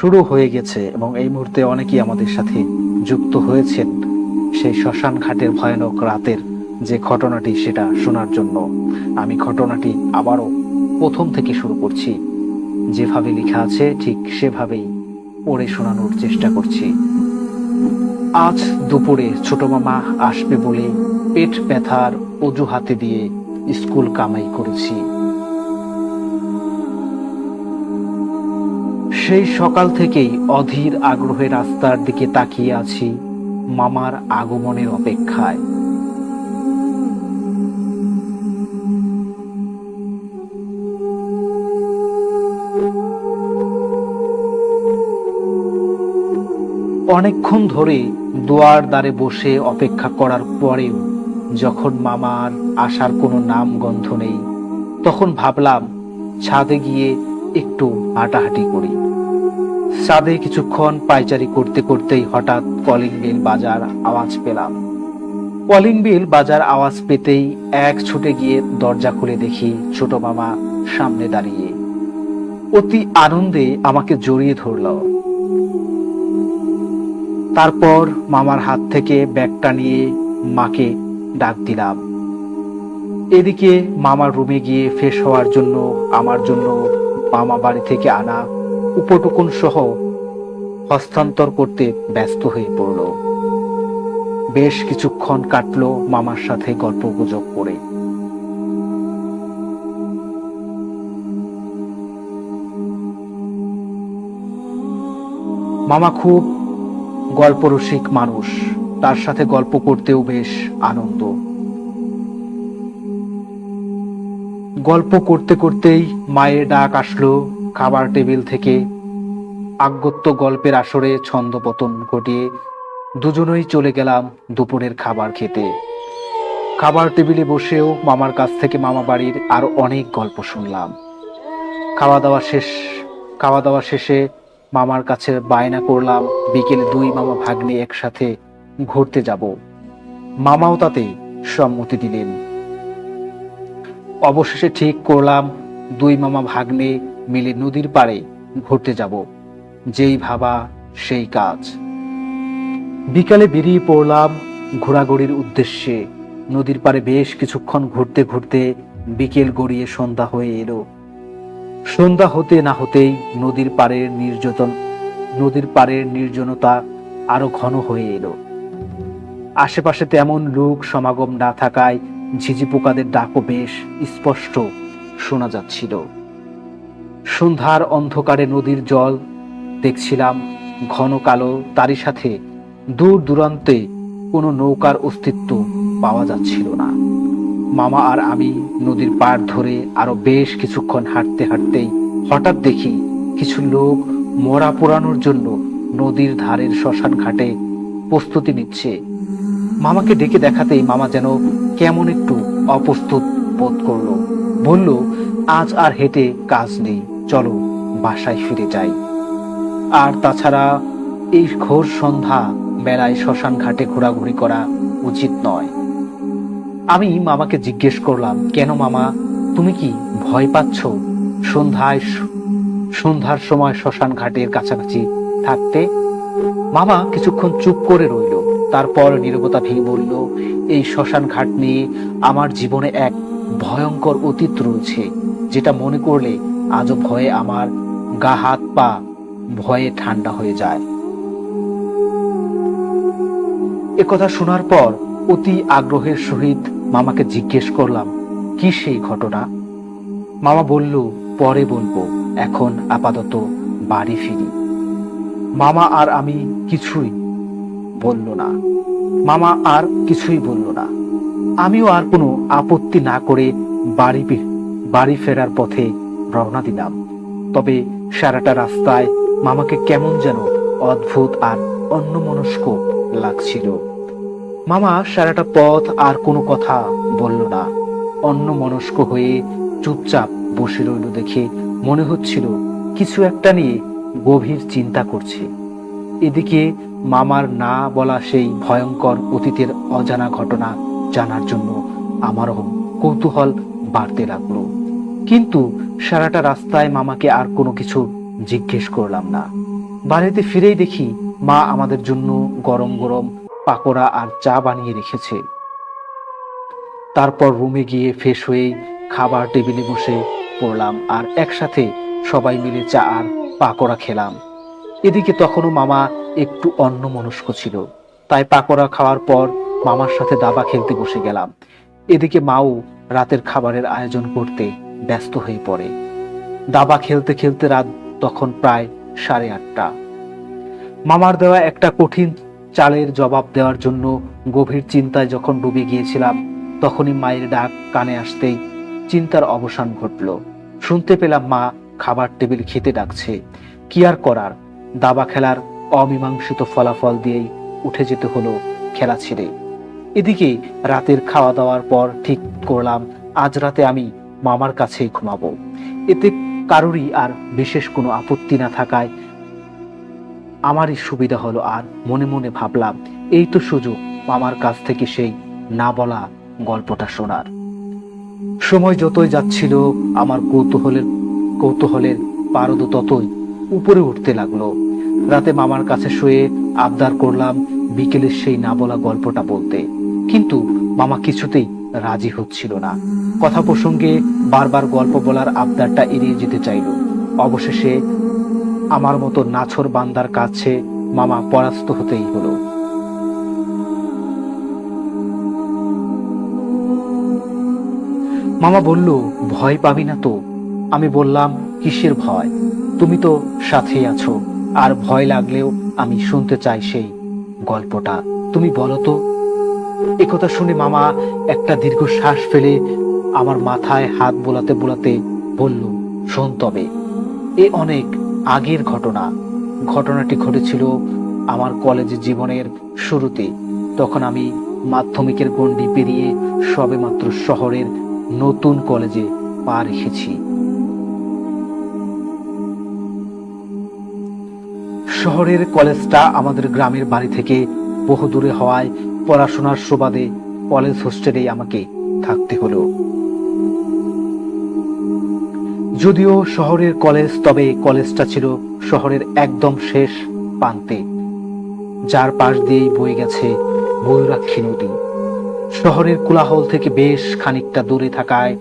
শুরু হয়ে গেছে এবং এই মুহূর্তে অনেকেই আমাদের সাথে যুক্ত হয়েছেন সেই শ্মশান ঘাটের ভয়ানক রাতের যে ঘটনাটি সেটা শোনার জন্য। আমি ঘটনাটি আবারও প্রথম থেকে শুরু করছি। যেভাবে লেখা আছে, ঠিক সেভাবেই পড়ে শোনানোর চেষ্টা করছি। আজ দুপুরে ছোট মামা আসবে বলে পেট ব্যথার অজুহাতে দিয়ে স্কুল কামাই করেছি। সেই সকাল থেকেই অধীর আগ্রহে রাস্তার দিকে তাকিয়ে আছি মামার আগমনের অপেক্ষায়। অনেকক্ষণ ধরে দুয়ার দ্বারে বসে অপেক্ষা করার পরেও যখন মামার আসার কোনো নাম গন্ধ নেই, তখন ভাবলাম ছাদে গিয়ে একটু হাঁটাহাঁটি করি। ছাদে কিছুক্ষণ পায়চারি করতে করতেই হঠাৎ কলিং বেল বাজার আওয়াজ পেলাম। কলিং বেল বাজার আওয়াজ পেতেই এক ছুটে গিয়ে দরজা খুলে দেখি ছোট মামা সামনে দাঁড়িয়ে। অতি আনন্দে আমাকে জড়িয়ে ধরলো। তারপর মামার হাত থেকে ব্যাগটা নিয়ে মাকে ডাক দিলাম। এদিকে মামার রুমে গিয়ে ফ্রেশ হওয়ার জন্য, আমার জন্য মামা বাড়ি থেকে আনা উপটুকুন সহ হস্তান্তর করতে ব্যস্ত হয়ে পড়ল। বেশ কিছুক্ষণ কাটলো মামার সাথে গল্প গুজব করে। মামা খুব গল্পরসিক মানুষ, তার সাথে গল্প করতেও বেশ আনন্দ। গল্প করতে করতেই মায়ের ডাক আসলো খাবার টেবিল থেকে আগ্যত্য গল্পের আসরে ছন্দপতন ঘটিয়ে দুজনেই চলে গেলাম দুপুরের খাবার খেতে। খাবার টেবিলে বসেও মামার কাছ থেকে মামা বাড়ির আরও অনেক গল্প শুনলাম। খাওয়া দাওয়া শেষ খাওয়া দাওয়া শেষে মামার কাছে বায়না করলাম, বিকেলে দুই মামা ভাগ্নে একসাথে ঘুরতে যাব। মামাও তাতে সম্মতি দিলেন। অবশেষে ঠিক করলাম, দুই মামা ভাগ্নে মিলে নদীর পাড়ে ঘুরতে যাব। যেই ভাবা, সেই কাজ। বিকালে বেরিয়ে পড়লাম ঘোরাঘুরির উদ্দেশ্যে। নদীর পাড়ে বেশ কিছুক্ষণ ঘুরতে ঘুরতে বিকেল গড়িয়ে সন্ধ্যা হয়ে এলো। সন্ধ্যা হতে না হতেই নদীর পাড়ের নির্যাতন, নদীর পাড়ের নির্জনতা আরও ঘন হয়ে এলো। আশেপাশে তেমন লোক সমাগম না থাকায় ঝিঝি পোকাদের ডাকও বেশ স্পষ্ট শোনা যাচ্ছিল। সন্ধ্যার অন্ধকারে নদীর জল। দেখছিলাম ঘন কালো তারই সাথে দূর দূরান্তে কোনো নৌকার অস্তিত্ব পাওয়া যাচ্ছিল না। মামা আর আমি নদীর পাড় ধরে আরও বেশ কিছুক্ষণ হাঁটতে হাঁটতেই হঠাৎ দেখি কিছু লোক মরা পোড়ানোর জন্য নদীর ধারের শ্মশান ঘাটে প্রস্তুতি নিচ্ছে। মামাকে ডেকে দেখাতেই মামা যেন কেমন একটু অপ্রস্তুত বোধ করল। বলল, আজ আর হেঁটে কাজ নেই, চলো বাসায় ফিরে যাই। আর তাছাড়া এই ঘোর সন্ধ্যা বেলায় শ্মশান ঘাটে ঘোরাঘুরি করা উচিত নয়। আমি মামাকে জিজ্ঞেস করলাম, কেন মামা, তুমি কি ভয় পাচ্ছ? সন্ধ্যায় সন্ধ্যার সময় শ্মশান ঘাটের কাছাকাছি থাকতে? মামা কিছুক্ষণ চুপ করে রইল। তারপর নীরবতা ভেঙে বলল, এই শ্মশান ঘাট নিয়ে আমার জীবনে এক ভয়ঙ্কর অতীত রয়েছে, যেটা মনে করলে আজও ভয়ে আমার গা হাত পা ভয়ে ঠান্ডা হয়ে যায়। একথা শোনার পর অতি আগ্রহের সহিত মামাকে জিজ্ঞেস করলাম, কি সেই ঘটনা? মামা বলল, পরে বলব, এখন আপাতত বাড়ি ফিরি। মামা আর আমি কিছুই বলল না। মামা আর কিছুই বলল না। আমিও আর কোনো আপত্তি না করে বাড়ি বাড়ি ফেরার পথে রওনা দিলাম। তবে সারাটা রাস্তায় মামাকে কেমন যেন অদ্ভুত আর অন্যমনস্ক লাগছিল। মামা সারাটা পথ আর কোনো কথা বলল না। অন্য মনস্ক হয়ে চুপচাপ বসে রইল দেখে মনে হচ্ছিল কিছু একটা নিয়ে গভীর চিন্তা করছে। এদিকে মামার না বলা সেই ভয়ঙ্কর অতীতের অজানা ঘটনা জানার জন্য আমারও কৌতূহল বাড়তে লাগল। কিন্তু সারাটা রাস্তায় মামাকে আর কোনো কিছু জিজ্ঞেস করলাম না। বাড়িতে ফিরেই দেখি মা আমাদের জন্য গরম গরম পাকোড়া আর চা বানিয়ে রেখেছে। তারপর রুমে গিয়ে ফ্রেশ হয়েই খাবার টেবিলে বসে পড়লাম আর একসাথে সবাই মিলে চা আর পাকোড়া খেলাম। এদিকে তখনও মামা একটু অন্য মনস্ক ছিল। তাই পাকোড়া খাওয়ার পর মামার সাথে দাবা খেলতে বসে গেলাম। এদিকে মাও রাতের খাবারের আয়োজন করতে ব্যস্ত হয়ে পড়ে। দাবা খেলতে খেলতে রাত তখন প্রায় সাড়ে আটটা। মামার দেওয়া একটা কঠিন চালের জবাব দেওয়ার জন্য গভীর চিন্তায় যখন ডুবে গিয়েছিলাম, তখনই মায়ের ডাক কানে আসতেই চিন্তার অবসান ঘটল। শুনতে পেলাম মা খাবার টেবিল খেতে ডাকছে। কি আর করার? দাবা খেলার অমীমাংসিত ফলাফল দিয়েই উঠে যেতে হলো খেলা ছেড়ে। এদিকে রাতের খাওয়া দাওয়ার পর ঠিক করলাম, আজ রাতে আমি মামার কাছেই ঘুমাবো। এতে কারোরই আর বিশেষ কোনো আপত্তি না থাকায় আমারই সুবিধা হলো আর মনে মনে ভাবলাম, এই তো সুযোগ, মামার কাছ থেকে সেই না বলা গল্পটা শোনার। সময় যতই যাচ্ছিল, আমার কৌতূহলের কৌতূহলের পারদ ততই উপরে উঠতে লাগল। রাতে মামার কাছে শুয়ে আবদার করলাম বিকেলের সেই না বলা গল্পটা বলতে। কিন্তু মামা কিছুতেই রাজি হচ্ছিল না। কথা প্রসঙ্গে বারবার গল্প বলার আবদারটা এড়িয়ে যেতে চাইল। অবশেষে আমার মতো নাছর বান্দার কাছে মামা পরাস্ত হতেই হলো। মামা বলল, ভয় পাবি না তো। আমি বললাম, কিসের ভয়? তুমি তো সাথেই আছো। আর ভয় লাগলেও আমি শুনতে চাই সেই গল্পটা। তুমি বলো তো একথা শুনে মামা একটা দীর্ঘ শ্বাস ফেলে আমার মাথায় হাত বোলাতে বোলাতে বলল, শোন তবে, এ অনেক আগের ঘটনা। ঘটনাটি ঘটেছিল আমার কলেজ জীবনের শুরুতে। তখন আমি মাধ্যমিকের গণ্ডি পেরিয়ে সবেমাত্র শহরের নতুন কলেজে পা রেখেছি। শহরের কলেজটা আমাদের গ্রামের বাড়ি থেকে বহু দূরে হওয়ায় পড়াশোনার সুবাদে কলেজ হোস্টেলেই আমাকে থাকতে হলো। যদিও শহরের কলেজ, তবে কলেজটা ছিল শহরের একদম শেষ প্রান্তে, যার পাশ দিয়েই বয়ে গেছে ময়ূরাক্ষী নদী। শহরের কোলাহল থেকে বেশ খানিকটা দূরে থাকায়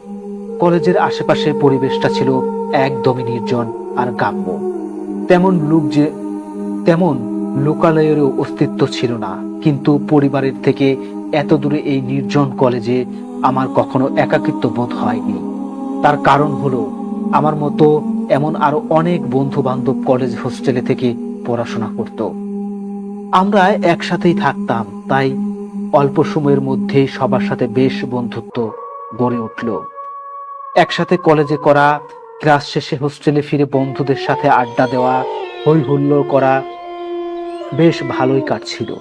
কলেজের আশেপাশে পরিবেশটা ছিল একদমই নির্জন আর গ্রাম্য। তেমন লোক যে, তেমন লোকালয়েরও অস্তিত্ব ছিল না। কিন্তু পরিবারের থেকে এত দূরে এই নির্জন কলেজে আমার কখনো একাকিত্ব বোধ হয়নি। তার কারণ হলো, আমার মতো এমন আরও অনেক বন্ধু বান্ধব কলেজ হোস্টেলে থেকে পড়াশোনা করত। আমরা একসাথেই থাকতাম, তাই অল্প সময়ের মধ্যেই সবার সাথে বেশ বন্ধুত্ব গড়ে উঠল। একসাথে কলেজে করা, ক্লাস শেষে হোস্টেলে ফিরে বন্ধুদের সাথে আড্ডা দেওয়া হই হুল্লোড় করা বেশ ভালোই কাটছিল।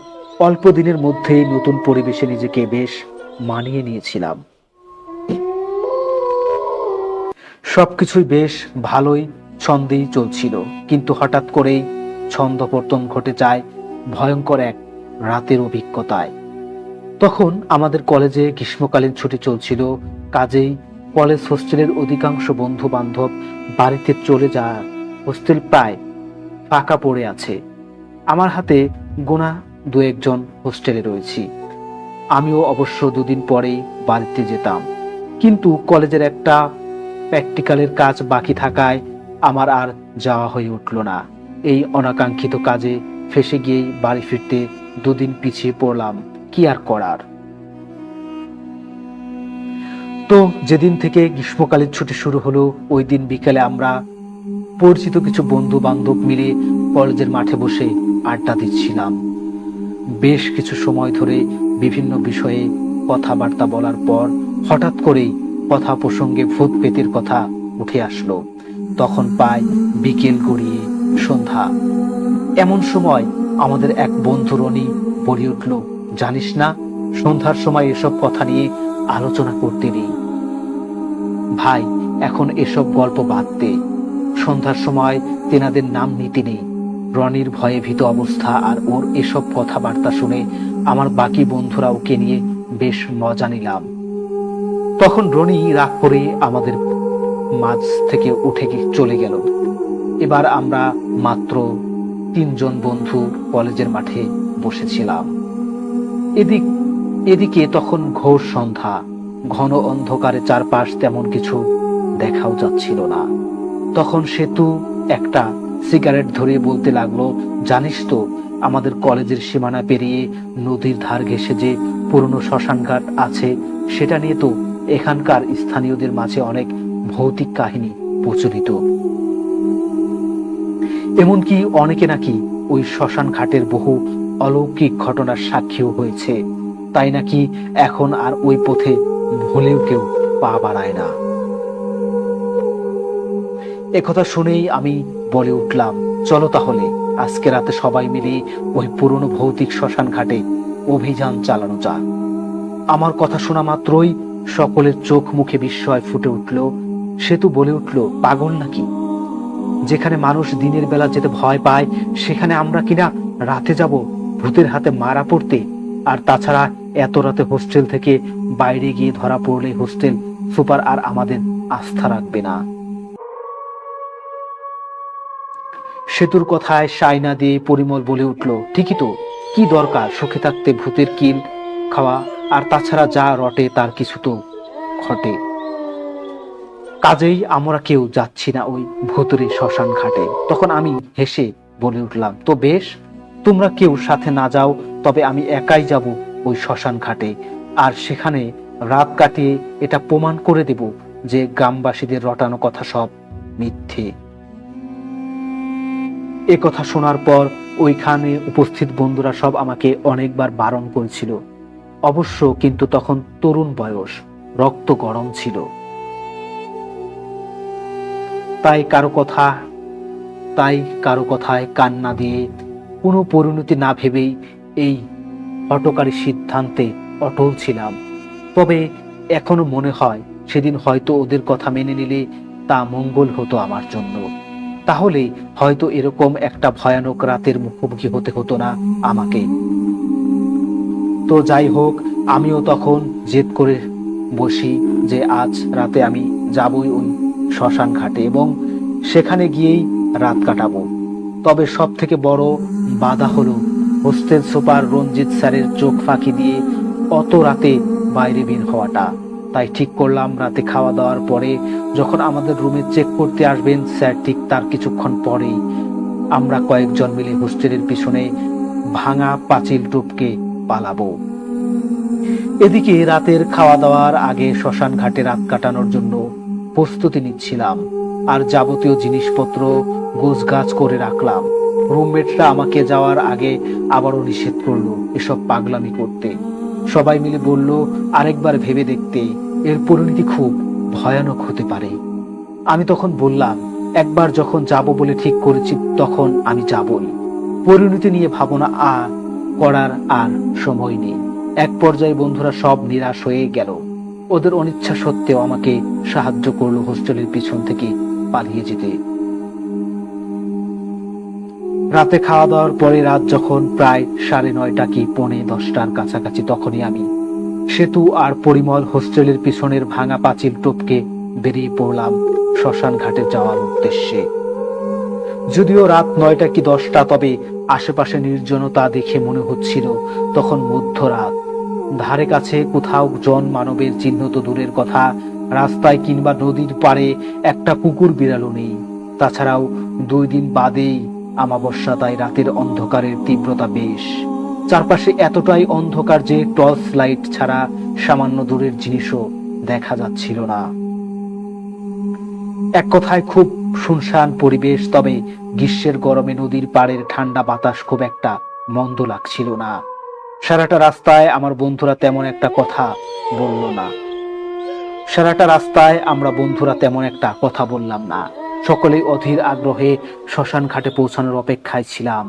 অল্প দিনের মধ্যেই নতুন পরিবেশে নিজেকে বেশ মানিয়ে নিয়েছিলাম। সবকিছুই বেশ ভালোই ছন্দেই চলছিল, কিন্তু হঠাৎ করেই ছন্দপর্তন ঘটে যায় ভয়ঙ্কর এক রাতের অভিজ্ঞতায়। তখন আমাদের কলেজে গ্রীষ্মকালীন ছুটি চলছিল, কাজেই কলেজ হোস্টেলের অধিকাংশ বন্ধু বান্ধব বাড়িতে চলে যায় হোস্টেল প্রায় ফাঁকা পড়ে আছে। আমার হাতে গোনা দু একজন হোস্টেলে রয়েছি। আমিও অবশ্য দুদিন পরেই বাড়িতে যেতাম। কিন্তু কলেজের একটা প্র্যাকটিক্যালের কাজ বাকি থাকায় আমার আর যাওয়া হয়ে উঠল না। এই অনাকাঙ্ক্ষিত কাজে ফেসে গিয়েই বাড়ি ফিরতে দুদিন পিছিয়ে পড়লাম। কি আর করার? তো যেদিন থেকে গ্রীষ্মকালের ছুটি শুরু হলো, ওই দিন বিকেলে আমরা পরিচিত কিছু বন্ধু বান্ধব মিলে কলেজের মাঠে বসে আড্ডা দিচ্ছিলাম। বেশ কিছু সময় ধরে বিভিন্ন বিষয়ে কথাবার্তা বলার পর হঠাৎ করেই কথা প্রসঙ্গে ভূত পেতের কথা উঠে আসলো। তখন পায় বিকেল গড়িয়ে সন্ধ্যা। এমন সময় আমাদের এক বন্ধু রনি বলে উঠল, জানিস না, সন্ধ্যার সময় এসব কথা নিয়ে আলোচনা করতে নেই। ভাই, এখন এসব গল্প বাদ দে। সন্ধ্যার সময় তেনাদের নাম নিতে নেই। রনির ভয়ে ভীত অবস্থা আর ওর এসব কথাবার্তা শুনে আমার বাকি বন্ধুরা ওকে নিয়ে বেশ মজা নিলাম। তখন রনি রাগ করে আমাদের মাঝ থেকে উঠে চলে গেল। এবার আমরা মাত্র তিনজন বন্ধু কলেজের মাঠে বসেছিলাম। এদিক, এদিকে তখন ঘোর সন্ধ্যা। ঘন অন্ধকারে চারপাশ তেমন কিছু দেখাও যাচ্ছিল না। তখন সেতু একটা সিগারেট ধরে বলতে লাগল, জানিস তো, আমাদের কলেজের সীমানা পেরিয়ে নদীর ধার ঘেঁষে যে পুরনো শ্মশানঘাট আছে, সেটা নিয়ে তো এখানকার স্থানীয়দের মাঝে অনেক ভৌতিক কাহিনী প্রচলিত। এমনকি অনেকে নাকি ওই শ্মশান ঘাটের বহু অলৌকিক ঘটনার সাক্ষীও হয়েছে। তাই নাকি এখন আর ওই পথে ভুলেও কেউ পা বাড়ায় না? একথা শুনেই আমি বলে উঠলাম, চলো তাহলে, আজকে রাতে সবাই মিলে ওই পুরনো ভৌতিক শ্মশান ঘাটে অভিযান চালানো যাক। আমার কথা শোনা মাত্রই সকলের চোখ মুখে বিস্ময় ফুটে উঠল। সেতু বলে উঠল, পাগল নাকি? যেখানে মানুষ দিনের বেলা যেতে ভয় পায়, সেখানে আমরা কিনা রাতে যাব ভূতের হাতে মারা পড়তে? আর তাছাড়া এত রাতে হোস্টেল থেকে বাইরে গিয়ে ধরা পড়লে হোস্টেল সুপার আর আমাদের আস্থা রাখবে না। সেতুর কথায় সাইনা দিয়ে পরিমল বলে উঠল, ঠিকই তো, কি দরকার সুখে থাকতে ভূতের কিল খাওয়া, আর তাছাড়া যা রটে তার কিছু তো ঘটে। কাজেই আমরা কেউ যাচ্ছি না ওই ভুতুরে শ্মশান ঘাটে। তখন আমি হেসে বলে উঠলাম, তো বেশ, তোমরা কেউ সাথে না যাও, তবে আমি একাই যাব ওই শ্মশান ঘাটে। আর সেখানে রাত কাটিয়ে এটা প্রমাণ করে দেব যে গ্রামবাসীদের রটানো কথা সব মিথ্যে। এ কথা শোনার পর ওইখানে উপস্থিত বন্ধুরা সব আমাকে অনেকবার বারণ করেছিল। অবশ্য কিন্তু তখন তরুণ বয়স, রক্ত গরম ছিল। তাই কারও কথা, তাই কারও কথায় কান না দিয়ে কোনো পরিণতি না ভেবেই এই হটকারী সিদ্ধান্তে অটল ছিলাম। তবে এখনও মনে হয় সেদিন হয়তো ওদের কথা মেনে নিলে তা মঙ্গল হতো আমার জন্য। তাহলে হয়তো এরকম একটা ভয়ানক রাতের মুখোমুখি হতে হতো না আমাকে। তো যাই হোক, আমিও তখন জেদ করে বসি যে আজ রাতে আমি যাবই ওই শ্মশান ঘাটে এবং সেখানে গিয়েই রাত কাটাবো। তবে সব থেকে বড় বাধা হলো হোস্টেল সুপার রঞ্জিত স্যারের চোখ ফাঁকি দিয়ে অত রাতে বাইরে বের হওয়াটা। তাই ঠিক করলাম রাতে খাওয়া দাওয়ার পরে যখন আমাদের রুমে চেক করতে আসবেন, স্যার, ঠিক তার কিছুক্ষণ পরেই। আমরা কয়েকজন মিলে হোস্টেলের পিছনে ভাঙা পাঁচিল টুপকে পালাবো। এদিকে রাতের খাওয়া দাওয়ার আগে শ্মশান ঘাটে রাত কাটানোর জন্য প্রস্তুতি নিচ্ছিলাম আর যাবতীয় জিনিসপত্র গোছগাছ করে রাখলাম। রুমমেটরা আমাকে যাওয়ার আগে আবারও নিষেধ করল এসব পাগলামি করতে। সবাই মিলে বলল, আরেকবার ভেবে দেখতে এর পরিণতি খুব ভয়ানক হতে পারে। আমি তখন বললাম, একবার যখন যাব বলে ঠিক করেছি, তখন আমি যাবই। পরিণতি নিয়ে ভাবনা আর করার আর সময় নেই। এক পর্যায়ে বন্ধুরা সব নিরাশ হয়ে গেল। ওদের অনিচ্ছা সত্ত্বেও আমাকে সাহায্য করল হোস্টেলের পিছন থেকে পালিয়ে যেতে। রাতে খাওয়া দাওয়ার পরে রাত যখন প্রায় সাড়ে নয়টা কি পৌনে দশটার কাছাকাছি তখনই আমি সেতু আর পরিমল হোস্টেলের পিছনের ভাঙা পাঁচিল টপকে বেরিয়ে পড়লাম শ্মশান ঘাটে যাওয়ার উদ্দেশ্যে। যদিও রাত নয়টা কি দশটা, তবে আশেপাশে নির্জনতা দেখে মনে হচ্ছিল তখন মধ্যরাত। ধারে কাছে কোথাও জন মানবের চিহ্ন তো দূরের কথা, রাস্তায় কিংবা নদীর পাড়ে একটা কুকুর বিড়ালও নেই। তাছাড়াও দুই দিন বাদেই আমাবস্যা তাই রাতের অন্ধকারের তীব্রতা বেশ। চারপাশে এতটাই অন্ধকার যে টর্চ লাইট ছাড়া সামান্য দূরের জিনিসও দেখা যাচ্ছিল না। এক কথায় খুব শুনশান পরিবেশ, তবে গ্রীষ্মের গরমে নদীর পাড়ের ঠান্ডা বাতাস খুব একটা মন্দ লাগছিল না। সারাটা রাস্তায় আমার বন্ধুরা তেমন একটা কথা বলল না। সারাটা রাস্তায় আমরা বন্ধুরা তেমন একটা কথা বললাম না। সকলেই অধীর আগ্রহে শ্মশান ঘাটে পৌঁছানোর অপেক্ষায় ছিলাম।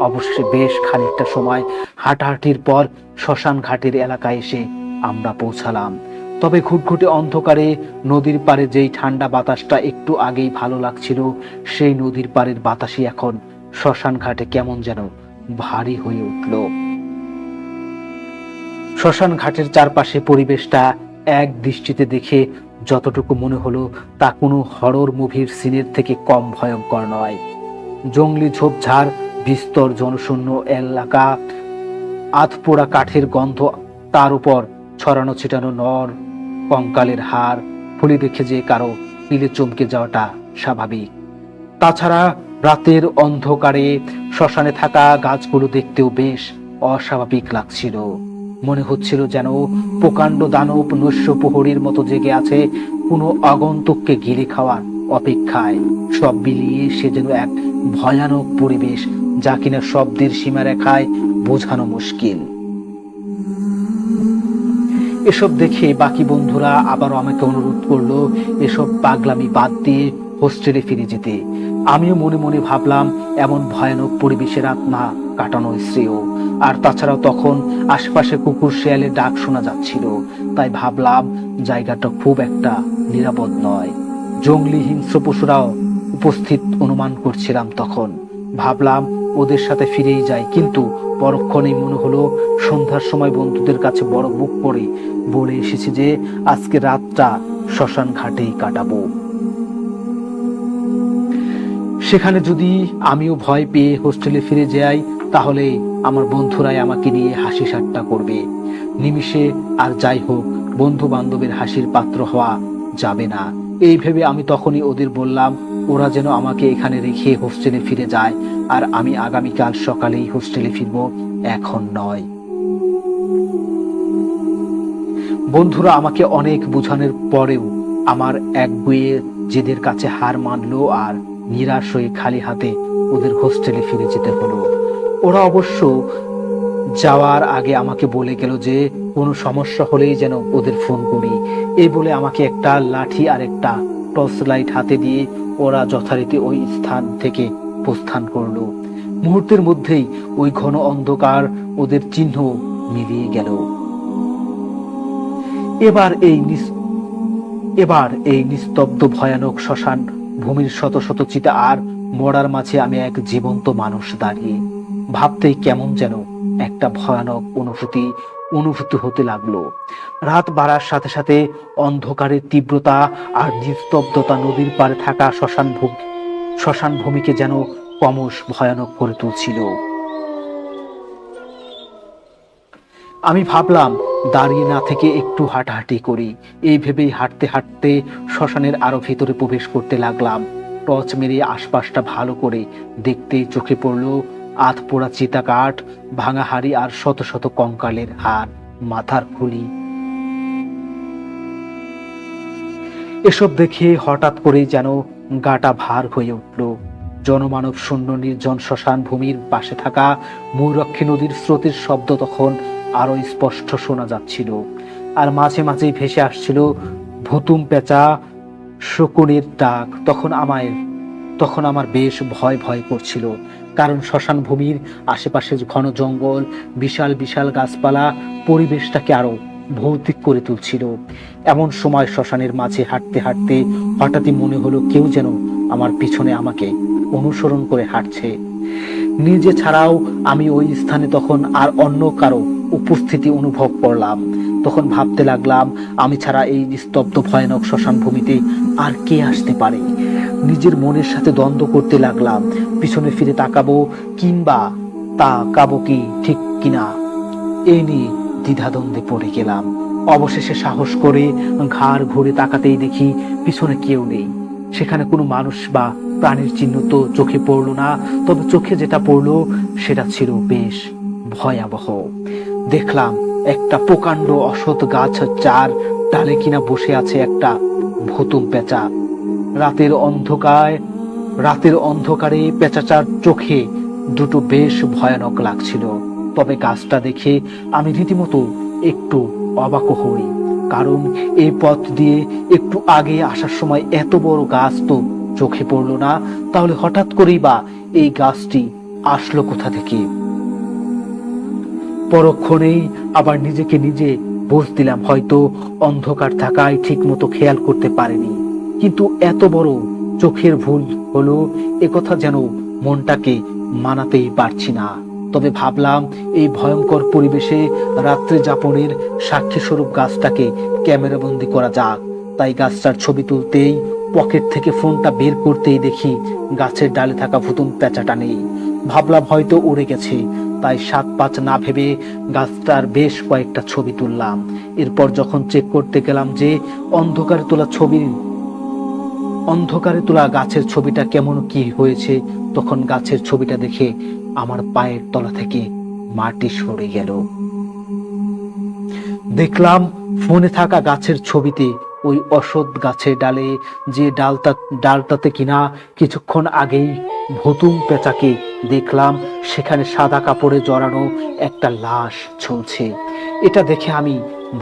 অবশ্যই বেশ খানিকটা সময় হাঁটাহাঁটির পর শ্মশান ঘাটের এলাকায় এসে আমরা পৌঁছালাম। তবে ঘুটঘুটে অন্ধকারে নদীর পাড়ে যেই ঠান্ডা বাতাসটা একটু আগেই ভালো লাগছিল, সেই নদীর পাড়ের বাতাসই এখন শ্মশান ঘাটে কেমন যেন ভারী হয়ে উঠল। শ্মশান ঘাটের চারপাশে পরিবেশটা এক দৃষ্টিতে দেখে যতটুকু মনে হলো তা কোনো হরর মুভির সিনের থেকে কম ভয়ঙ্কর নয়। জঙ্গলি ঝোপঝাড়, বিস্তর জনশূন্য এলাকা, আধপোড়া কাঠের গন্ধ, তার উপর ছড়ানো ছিটানো নর, কঙ্কালের হার ফুলি দেখে যে কারও পিলে চমকে যাওয়াটা স্বাভাবিক। তাছাড়া রাতের অন্ধকারে শ্মশানে থাকা গাছগুলো দেখতেও বেশ অস্বাভাবিক লাগছিল। মনে হচ্ছিল যেন প্রকাণ্ড দানব নৈশ্য প্রহরীর মতো জেগে আছে কোনো আগন্তুককে গিলে খাওয়ার অপেক্ষায়। সব মিলিয়ে সে যেন এক ভয়ানক পরিবেশ যা কিনা শব্দের সীমারেখায় বোঝানো মুশকিল। এসব দেখে বাকি বন্ধুরা আবার আমাকে অনুরোধ করল, এসব পাগলামি বাদ দিয়ে হোস্টেলে ফিরে যেতে। আমিও মনে মনে ভাবলাম, এমন ভয়ানক পরিবেশে রাত না কাটানো শ্রেয়। আর তাছাড়াও তখন আশপাশে কুকুর শেয়ালের ডাক শোনা যাচ্ছিল। তাই ভাবলাম, জায়গাটা খুব একটা নিরাপদ নয়। জঙ্গলি হিংস্র পশুরাও উপস্থিত অনুমান করছিলাম তখন। ভাবলাম, ওদের সাথে ফিরেই যাই। কিন্তু পরক্ষণেই মনে হলো, সন্ধ্যার সময় বন্ধুদের কাছে বড় বুক করে বলে এসেছি যে, আজকে রাতটা শ্মশান ঘাটেই কাটাবো। সেখানে যদি আমিও ভয় পেয়ে হোস্টেলে ফিরে যাই, তাহলে আমার বন্ধুরাই আমাকে নিয়ে হাসি ঠাট্টা করবে। নিমিষে আর যাই হোক বন্ধু বান্ধবের হাসির পাত্র হওয়া যাবে না। এই ভেবে আমি তখনই ওদের বললাম, ওরা যেন আমাকে এখানে রেখে হোস্টেলে ফিরে যায়, আর আমি আগামীকাল সকালেই হোস্টেলে ফিরব, এখন নয়। বন্ধুরা আমাকে অনেক বোঝানোর পরেও আমার এক বইয়ে জেদের কাছে হার মানলো আর নিরাশ হয়ে খালি হাতে ওদের হোস্টেলে ফিরে যেতে হলো। ওরা অবশ্য যাওয়ার আগে আমাকে বলে গেল যে, কোনো সমস্যা হলেই যেন ওদের ফোন করি। এই বলে আমাকে একটা লাঠি আর একটা টর্চ লাইট হাতে দিয়ে ওরা যথারীতি ওই স্থান থেকে প্রস্থান করল। মুহূর্তের মধ্যেই ওই ঘন অন্ধকার ওদের চিহ্ন মিলিয়ে গেল। এবার এই এবার এই নিস্তব্ধ ভয়ানক শ্মশান ভূমির শত শত চিতা আর মরার মাঝে আমি এক জীবন্ত মানুষ দাঁড়িয়ে ভাবতেই কেমন যেন একটা ভয়ানক অনুভূতি অনুভূত হতে লাগল। রাত বাড়ার সাথে সাথে অন্ধকারের তীব্রতা আর নিস্তব্ধতা নদীর পাড়ে থাকা শ্মশান ভূমি শ্মশান ভূমিকে যেন ক্রমশ ভয়ানক করে তুলছিল। আমি ভাবলাম, দাঁড়িয়ে না থেকে একটু হাঁটাহাঁটি করি। এই ভেবেই হাঁটতে হাঁটতে শ্মশানের আরও ভিতরে প্রবেশ করতে লাগলাম। টর্চ মেরে আশপাশটা ভালো করে দেখতেই চোখে পড়ল আধ পোড়া চিতা কাঠ ভাঙা হাড়ি আর শত শত কঙ্কালের হার মাথার খুলি। এসব দেখে হঠাৎ করে যেন গাটা ভার হয়ে উঠল। জনমানব শূন্য নির্জন শ্মশান ভূমির পাশে থাকা ময়ূরক্ষী নদীর স্রোতের শব্দ তখন আরও স্পষ্ট শোনা যাচ্ছিল। আর মাঝে মাঝেই ভেসে আসছিল, ভুতুম পেঁচা, শকুনের ডাক। তখন আমায়, তখন আমার বেশ ভয় ভয় করছিল, কারণ শ্মশান ভূমির আশেপাশে ঘন জঙ্গল, বিশাল বিশাল গাছপালা, পরিবেশটাকে আরও ভৌতিক করে তুলছিল। এমন সময় শ্মশানের মাঝে হাঁটতে হাঁটতে হঠাৎই মনে হলো কেউ যেন আমার পিছনে আমাকে অনুসরণ করে হাঁটছে। নিজে ছাড়াও আমি ওই স্থানে তখন আর অন্য কারও উপস্থিতি অনুভব করলাম। তখন ভাবতে লাগলাম, আমি ছাড়া এই নিস্তব্ধ ভয়ানক শ্মশান ভূমিতে আর কে আসতে পারে? নিজের মনের সাথে দ্বন্দ্ব করতে লাগলাম, পিছনে ফিরে তাকাবো কিংবা তাকাবো কি ঠিক কিনা? এই নিয়ে দ্বিধাদ্বন্দ্বে পড়ে গেলাম। অবশেষে সাহস করে ঘাড় ঘুরে তাকাতেই দেখি পিছনে কেউ নেই। সেখানে কোনো মানুষ বা প্রাণীর চিহ্ন তো চোখে পড়ল না, তবে চোখে যেটা পড়ল সেটা ছিল বেশ ভয়াবহ। দেখলাম একটা প্রকাণ্ড অসৎ গাছ চার ডালে কিনা বসে আছে একটা ভুতুম পেঁচা। রাতের অন্ধকার, রাতের অন্ধকারে পেঁচাচার চোখে দুটো বেশ ভয়ানক লাগছিল। তবে গাছটা দেখে আমি রীতিমতো একটু অবাক হই, কারণ এই পথ দিয়ে একটু আগে আসার সময় এত বড় গাছ তো চোখে পড়ল না। তাহলে হঠাৎ করেই বা এই গাছটি আসলো কোথা থেকে? পরক্ষণেই আবার নিজেকে নিজে বুঝ দিলাম, হয়তো অন্ধকার থাকায় ঠিক মতো খেয়াল করতে পারেনি। কিন্তু এত বড় চোখের ভুল হলো একথা যেন মনটাকে মানাতেই পারছি না। তবে ভাবলাম, এই ভয়ঙ্কর পরিবেশে রাত্রে যাপনের সাক্ষী স্বরূপ গাছটাকে ক্যামেরাবন্দি করা যাক। তাই গাছটার ছবি তুলতেই পকেট থেকে ফোনটা বের করতেই দেখি গাছের ডালে থাকা ভুতুম পেঁচাটা নেই। ভাবলাম হয়তো উড়ে গেছে তাই সাত পাঁচ না ভেবে গাছটার বেশ কয়েকটা ছবি তুললাম। এরপর যখন চেক করতে গেলাম যে অন্ধকারে তোলা ছবি, অন্ধকারে তোলা গাছের ছবিটা কেমন কি হয়েছে, তখন গাছের ছবিটা দেখে আমার পায়ের তলা থেকে মাটি সরে গেল। দেখলাম ফোনে থাকা গাছের ছবিতে ওই অসৎ গাছের ডালে, যে ডালটা ডালটাতে কিনা কিছুক্ষণ আগেই ভুতুম পেঁচাকে দেখলাম, সেখানে সাদা কাপড়ে জড়ানো একটা লাশ ঝুলছে। এটা দেখে আমি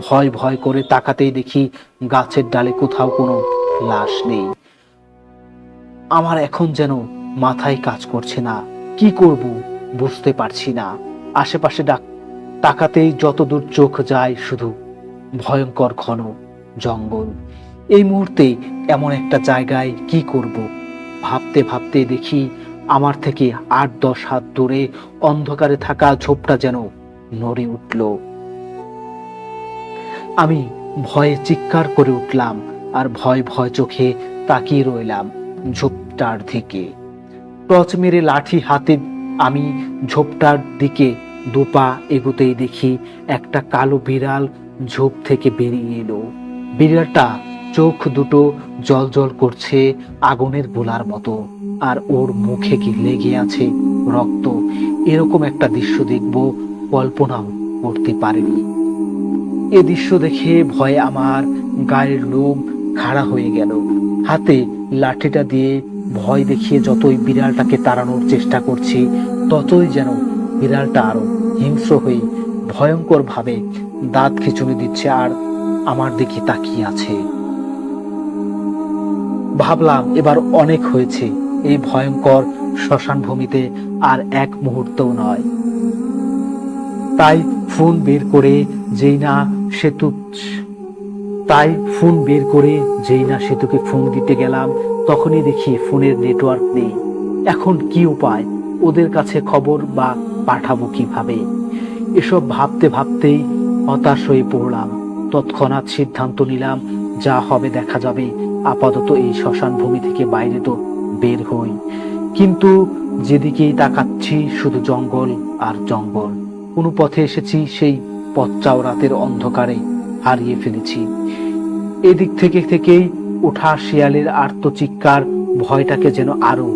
ভয় ভয় করে তাকাতেই দেখি গাছের ডালে কোথাও কোনো লাশ নেই। আমার এখন যেন মাথায় কাজ করছে না। কি করব বুঝতে পারছি না। আশেপাশে ডাক, তাকাতেই যতদূর চোখ যায় শুধু ভয়ঙ্কর ঘন। জঙ্গল। এই মুহূর্তে এমন একটা জায়গায় কি করব? ভাবতে ভাবতে দেখি আমার থেকে আট দশ হাত দূরে অন্ধকারে থাকা ঝোপটা যেন নড়ে উঠল। আমি ভয়ে চিৎকার করে উঠলাম আর ভয় ভয় চোখে তাকিয়ে রইলাম ঝোপটার দিকে। টর্চ মেরে লাঠি হাতে আমি ঝোপটার দিকে দুপা এগোতেই দেখি একটা কালো বিড়াল ঝোপ থেকে বেরিয়ে এলো। বিড়ালটা চোখ দুটো জল জল করছে আগুনের গোলার মতো, আর ওর মুখে কি লেগে আছে রক্ত, এরকম একটা দৃশ্য দেখব, কল্পনাও করতে পারেনি। এ দৃশ্য দেখে ভয়ে আমার গায়ের লোম খাড়া হয়ে গেল। হাতে লাঠিটা দিয়ে ভয় দেখিয়ে যতই বিড়ালটাকে তাড়ানোর চেষ্টা করছি, ততই যেন বিড়ালটা আরও হিংস্র হয়ে ভয়ঙ্কর ভাবে দাঁত খিচুনি দিচ্ছে আর আমার দিকে তাকিয়ে আছে। ভাবলাম এবার অনেক হয়েছে, এই ভয়ঙ্কর শ্মশান ভূমিতে আর এক মুহূর্তও নয়। তাই ফোন বের করে যেই না সেতু তাই ফোন বের করে যেই না সেতুকে ফোন দিতে গেলাম, তখনই দেখি ফোনের নেটওয়ার্ক নেই। এখন কি উপায়? ওদের কাছে খবর বা পাঠাবো কীভাবে? এসব ভাবতে ভাবতেই হতাশ হয়ে পড়লাম। তৎক্ষণাৎ সিদ্ধান্ত নিলাম, যা হবে দেখা যাবে। আপাতত এই শ্মশান ভূমি থেকে বাইরে তো বের হই। কিন্তু যেদিকেই তাকাচ্ছি, শুধু জঙ্গল আর জঙ্গল। কোনো পথে এসেছি, সেই পথচাও রাতের অন্ধকারে হারিয়ে ফেলেছি। এদিক থেকে থেকেই ওঠা শিয়ালের আর্তচিৎকার ভয়টাকে যেন আরও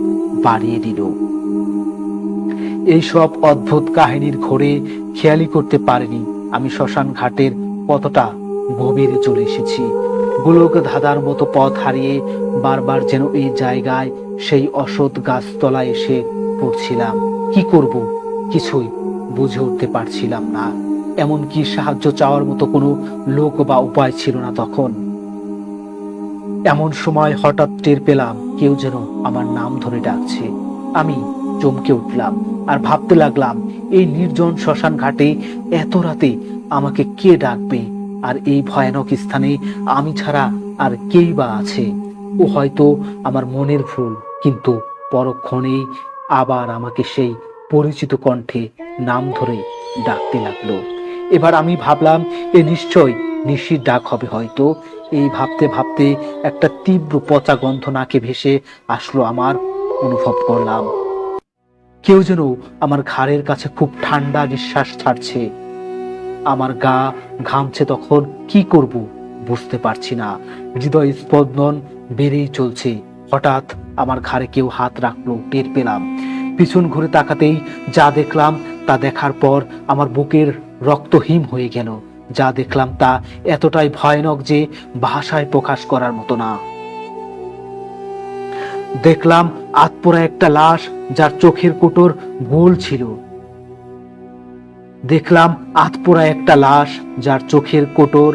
বাড়িয়ে দিল। এই সব অদ্ভুত কাহিনীর ঘোরে খেয়ালি করতে পারিনি আমি শ্মশান ঘাটের কতটা গভীরে চলে এসেছি। গোলক ধাঁধার মতো পথ হারিয়ে বারবার যেন এই জায়গায় সেই অসৎ গাছতলায় এসে পড়ছিলাম। কি করব? কিছুই বুঝে উঠতে পারছিলাম না। এমনকি সাহায্য চাওয়ার মতো কোনো লোক বা উপায় ছিল না তখন। এমন সময় হঠাৎ টের পেলাম, কেউ যেন আমার নাম ধরে ডাকছে। আমি চমকে উঠলাম আর ভাবতে লাগলাম, এই নির্জন শ্মশান ঘাটে এত রাতে আমাকে কে ডাকবে? আর এই ভয়ানক স্থানে আমি ছাড়া আর কেই বা আছে। ও হয়তো আমার মনের ভুল, কিন্তু পরক্ষণেই আবার আমাকে সেই পরিচিত কণ্ঠে নাম ধরে ডাকতে লাগল। এবার আমি ভাবলাম, এ নিশ্চয় নিশির ডাক হবে হয়তো। এই ভাবতে ভাবতে একটা তীব্র পচা গন্ধ নাকে ভেসে আসলো আমার, অনুভব করলাম। কেউ যেন আমার ঘাড়ের কাছে খুব ঠান্ডা নিঃশ্বাস ছাড়ছে। আমার গা ঘামছে তখন কি করব বুঝতে পারছি না। হৃদয় স্পন্দন বেড়েই চলছে। হঠাৎ আমার ঘাড়ে কেউ হাত রাখল, টের পেলাম। পিছন ঘুরে তাকাতেই যা দেখলাম তা দেখার পর আমার বুকের রক্ত হিম হয়ে গেল। যা দেখলাম তা এতটাই ভয়ানক যে ভাষায় প্রকাশ করার মতো না। দেখলাম আতপোড়া একটা লাশ যার চোখের কোটর গোল ছিল। দেখলাম আতপোড়া একটা লাশ, যার চোখের কোটর।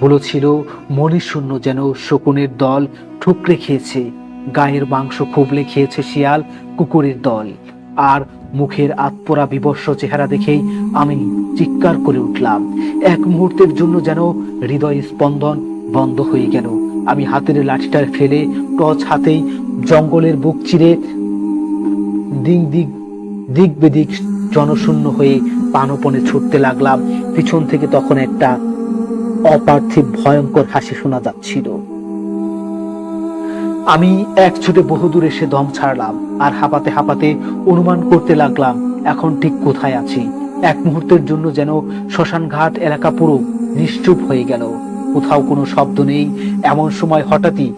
গুলো ছিল মণিশূন্য যেন শকুনের দল ঠুকরে খেয়েছে। গায়ের মাংস খুবলে খেয়েছে শিয়াল কুকুরের দল। আর মুখের আতপোড়া বিবর্ষ চেহারা দেখেই আমি চিৎকার করে উঠলাম। এক মুহূর্তের জন্য যেন হৃদয় স্পন্দন বন্ধ হয়ে গেল। আমি হাতের লাঠিটা ফেলে টর্চ হাতেই জঙ্গলের বুক চিরে দিক দিক দিক বেদিক জনশূন্য হয়ে পানপনে ছুটতে লাগলাম। পিছন থেকে তখন একটা অপার্থিব ভয়ঙ্কর হাসি শোনা যাচ্ছিল। আমি এক ছুটে বহুদূর এসে দম ছাড়লাম আর হাঁপাতে হাঁপাতে অনুমান করতে লাগলাম, এখন ঠিক কোথায় আছি? এক মুহূর্তের জন্য যেন শ্মশান ঘাট এলাকা পুরো নিশ্চুপ হয়ে গেল। কোথাও কোনো শব্দ নেই, এমন সময় হঠাৎই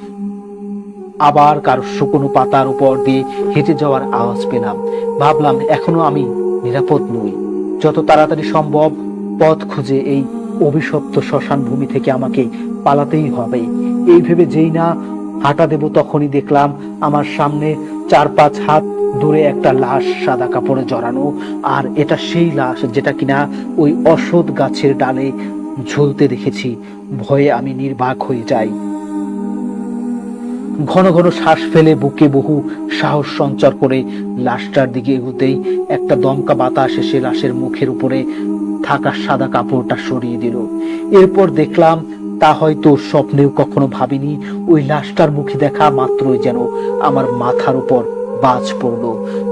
আবার কারও শুকনো পাতার উপর দিয়ে হেঁটে যাওয়ার আওয়াজ পেলাম। ভাবলাম, এখনও আমি নিরাপদ নই। যত তাড়াতাড়ি সম্ভব পথ খুঁজে এই অভিশপ্ত শ্মশান ভূমি থেকে আমাকে পালাতেই হবে। এই ভেবে যেই না হাঁটা দেব তখনই দেখলাম আমার সামনে চার পাঁচ হাত দূরে একটা লাশ সাদা কাপড়ে জড়ানো, আর এটা সেই লাশ যেটা কিনা ওই অসৎ গাছের ডালে ঝুলতে দেখেছি। ভয়ে আমি নির্বাক হয়ে যাই। ঘন ঘন শ্বাস ফেলে বুকে বহু সাহস সঞ্চার করে লাশটার দিকে এগোতেই একটা দমকা বাতাস এসে লাশের মুখের উপরে থাকা সাদা কাপড়টা সরিয়ে দিল। এরপর দেখলাম তা হয়তো স্বপ্নেও কখনো ভাবিনি, ওই লাশটার মুখে দেখা মাত্রই যেন আমার মাথার উপর বাজ পড়ল,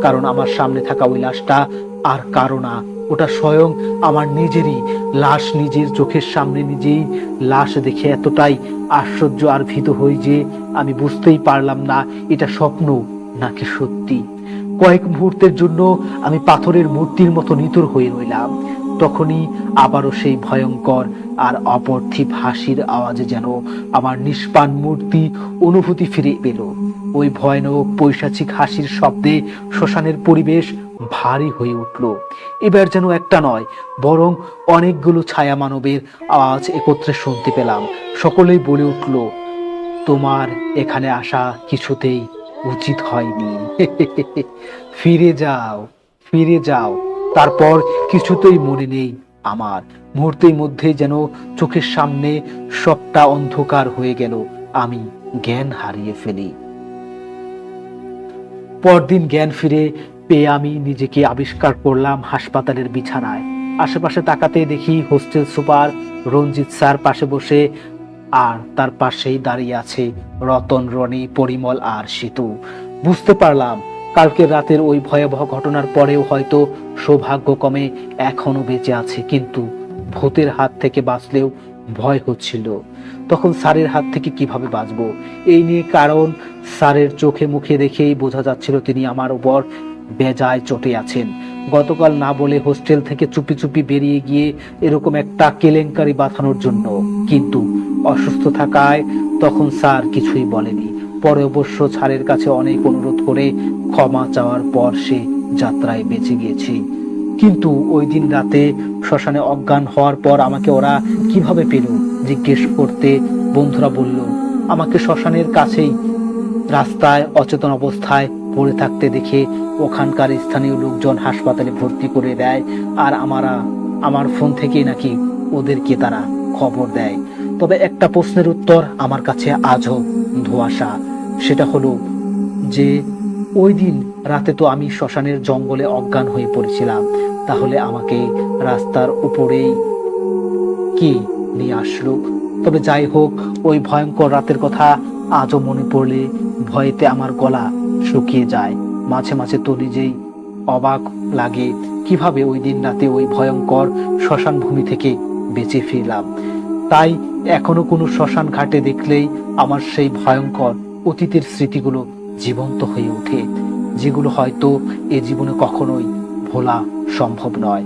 কারণ আমার সামনে থাকা ওই লাশটা আর কারও না ওটা স্বয়ং আমার নিজেরই। লাশ নিজের চোখের সামনে নিজেই। লাশ দেখে এতটাই আশ্চর্য আর ভীত হই যে আমি বুঝতেই পারলাম না এটা স্বপ্ন নাকি সত্যি। কয়েক মুহূর্তের জন্য আমি পাথরের মূর্তির মতো নিতর হয়ে রইলাম। তখনই আবারও সেই ভয়ঙ্কর আর অপর্থিব হাসির আওয়াজে যেন আমার নিষ্পান মূর্তি অনুভূতি ফিরে পেল। ওই ভয়ানক পৈশাচিক হাসির শব্দে শ্মশানের পরিবেশ ভারী হয়ে উঠল। এবার যেন একটা নয়, বরং অনেকগুলো ছায়া মানবের আওয়াজ একত্রে শুনতে পেলাম। সকলেই বলে উঠল, তোমার এখানে আসা কিছুতেই উচিত হয়নি। ফিরে যাও ফিরে যাও। তারপর কিছুতেই মনে নেই আমার। মুহূর্তের মধ্যে যেন চোখের সামনে সবটা অন্ধকার হয়ে গেল। আমি জ্ঞান হারিয়ে ফেলি। পরদিন জ্ঞান ফিরে পেয়ে আমি নিজেকে আবিষ্কার করলাম হাসপাতালের বিছানায়। আশেপাশে তাকাতে দেখি হোস্টেল সুপার রঞ্জিত স্যার পাশে বসে, আর তার পাশেই দাঁড়িয়ে আছে রতন, রনি, পরিমল আর সেতু। বুঝতে পারলাম, কালকের রাতের ওই ভয়াবহ ঘটনার পরেও হয়তো সৌভাগ্যক্রমে এখনও বেঁচে আছে, কিন্তু ভূতের হাত থেকে বাঁচলেও ভয় হচ্ছিল। তখন স্যারের হাত থেকে কীভাবে বাঁচবো? এই নিয়ে কারণ স্যারের চোখে মুখে দেখেই বোঝা যাচ্ছিল তিনি আমার উপর বেজায় চটে আছেন। গতকাল না বলে হোস্টেল থেকে চুপি চুপি বেরিয়ে গিয়ে এরকম একটা কেলেঙ্কারি বাঁধানোর জন্য। কিন্তু অসুস্থ থাকায় তখন স্যার কিছুই বলেনি। পরে অবশ্য স্যারের কাছে অনেক অনুরোধ করে ক্ষমা চাওয়ার পর সে যাত্রায় বেঁচে গিয়েছে। কিন্তু ওই দিন রাতে শ্মশানে অজ্ঞান হওয়ার পর আমাকে ওরা কীভাবে পেল? জিজ্ঞেস করতে বন্ধুরা বলল, আমাকে শ্মশানের কাছেই রাস্তায় অচেতন অবস্থায় পড়ে থাকতে দেখে ওখানকার স্থানীয় লোকজন হাসপাতালে ভর্তি করে দেয় আর আমারা, আমার ফোন থেকেই নাকি ওদেরকে তারা খবর দেয়। তবে একটা প্রশ্নের উত্তর আমার কাছে আজও ধোঁয়াশা, সেটা হলো যে ওই দিন রাতে তো আমি শ্মশানের জঙ্গলে অজ্ঞান হয়ে পড়েছিলাম। তাহলে আমাকে রাস্তার উপরেই কি নিয়ে আসলো? তবে যাই হোক, ওই ভয়ঙ্কর রাতের কথা আজও মনে পড়লে ভয়েতে আমার গলা শুকিয়ে যায়। মাঝে মাঝে তো নিজেই অবাক লাগে কীভাবে ওই দিন রাতে ওই ভয়ঙ্কর শ্মশান ভূমি থেকে বেঁচে ফিরলাম। তাই এখনও কোনো শ্মশান ঘাটে দেখলেই আমার সেই ভয়ঙ্কর অতীতের স্মৃতিগুলো জীবন্ত হয়ে ওঠে যেগুলো হয়তো এ জীবনে কখনোই ভোলা সম্ভব নয়।